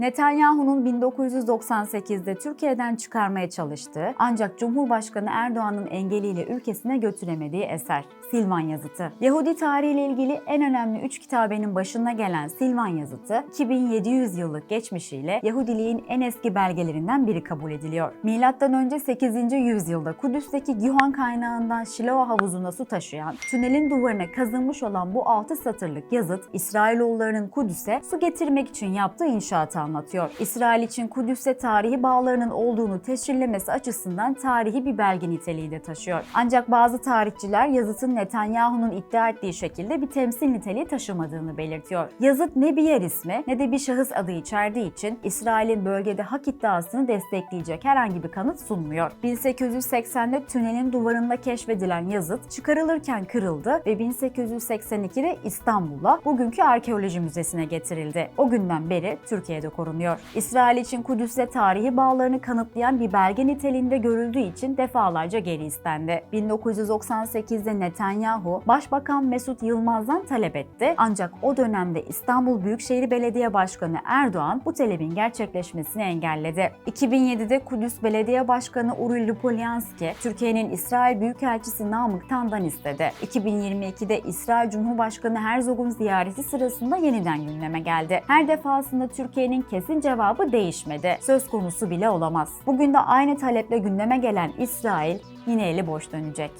Netanyahu'nun 1998'de Türkiye'den çıkarmaya çalıştığı ancak Cumhurbaşkanı Erdoğan'ın engeliyle ülkesine götüremediği eser Silvan Yazıtı. Yahudi tarihiyle ilgili en önemli 3 kitabenin başına gelen Silvan Yazıtı, 2700 yıllık geçmişiyle Yahudiliğin en eski belgelerinden biri kabul ediliyor. Milattan önce 8. yüzyılda Kudüs'teki Gihoan kaynağından Şiloah havuzuna su taşıyan, tünelin duvarına kazınmış olan bu 6 satırlık yazıt, İsrailoğullarının Kudüs'e su getirmek için yaptığı inşaatı anlatıyor. İsrail için Kudüs'e tarihi bağlarının olduğunu teşhirlemesi açısından tarihi bir belge niteliği de taşıyor. Ancak bazı tarihçiler yazıtın Netanyahu'nun iddia ettiği şekilde bir temsil niteliği taşımadığını belirtiyor. Yazıt ne bir yer ismi ne de bir şahıs adı içerdiği için İsrail'in bölgede hak iddiasını destekleyecek herhangi bir kanıt sunmuyor. 1880'de tünelin duvarında keşfedilen yazıt çıkarılırken kırıldı ve 1882'de İstanbul'a bugünkü arkeoloji müzesine getirildi. O günden beri Türkiye'de korunuyor. İsrail için Kudüs'le tarihi bağlarını kanıtlayan bir belge niteliğinde görüldüğü için defalarca geri istendi. 1998'de Netanyahu, Başbakan Mesut Yılmaz'dan talep etti. Ancak o dönemde İstanbul Büyükşehir Belediye Başkanı Erdoğan bu talebin gerçekleşmesini engelledi. 2007'de Kudüs Belediye Başkanı Uri Lupolyanski, Türkiye'nin İsrail Büyükelçisi Namık Tan'dan istedi. 2022'de İsrail Cumhurbaşkanı Herzog'un ziyareti sırasında yeniden gündeme geldi. Her defasında Türkiye'nin kesin cevabı değişmedi. Söz konusu bile olamaz. Bugün de aynı taleple gündeme gelen İsrail yine eli boş dönecek.